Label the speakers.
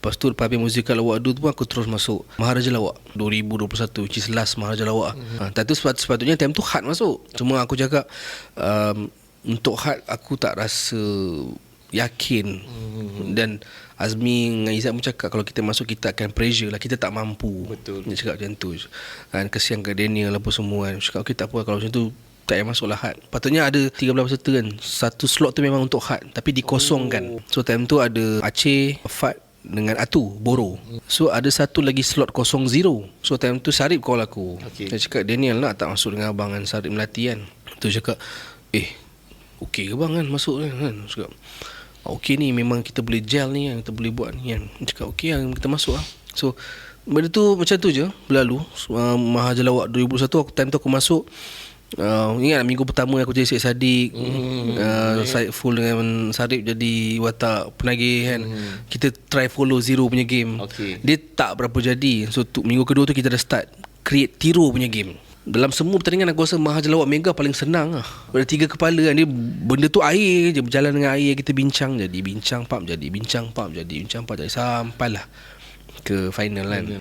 Speaker 1: Lepas tu lepas habis musical lawak tu pun aku terus masuk Maharaja Lawak 2021 which is last Maharaja Lawak. Mm-hmm. Ha, tu sepat, sepatutnya time tu hard masuk. Cuma aku cakap um, untuk hard aku tak rasa yakin mm-hmm. dan Azmi dengan Izzat pun cakap kalau kita masuk kita akan pressure lah kita tak mampu.
Speaker 2: Betul.
Speaker 1: Dia cakap macam tu. Dan kesian ke Daniel apa semua kan. Cakap okay tak apa kalau macam tu tak payah masuk lah hard. Patutnya ada 13 peserta kan. Satu slot tu memang untuk hard tapi dikosongkan. So time tu ada Aceh, Fat dengan Atu, Boro. So ada satu lagi slot kosong zero. So time tu Sarip call aku.
Speaker 2: Okey.
Speaker 1: Dia cakap Daniel nak tak masuk dengan abang kan Sarip Melati kan. Tu cakap eh okey ke bang kan masuk kan. kan. Cakap okey ni memang kita boleh gel ni kan. Kita boleh buat ni kan. Cakap okey lah kita masuk lah. So benda tu macam tu je berlalu. Uh, Mahajalawak 2021 aku time tu aku masuk Uh, ingat minggu pertama aku jadi Syed Saddiq mm, uh, Syed full dengan Sarip jadi watak penagih kan? Mm. Kita try follow Zero punya game.
Speaker 2: Okey.
Speaker 1: Dia tak berapa jadi. So tu, minggu kedua tu kita dah start Create Tiro punya game. Dalam semua pertandingan aku rasa Mahajalawak Mega paling senang lah. Ada tiga kepala kan. Dia benda tu air je Berjalan dengan air Kita bincang jadi Bincang pump jadi Bincang pump jadi Bincang pump jadi. Sampailah Ke final kan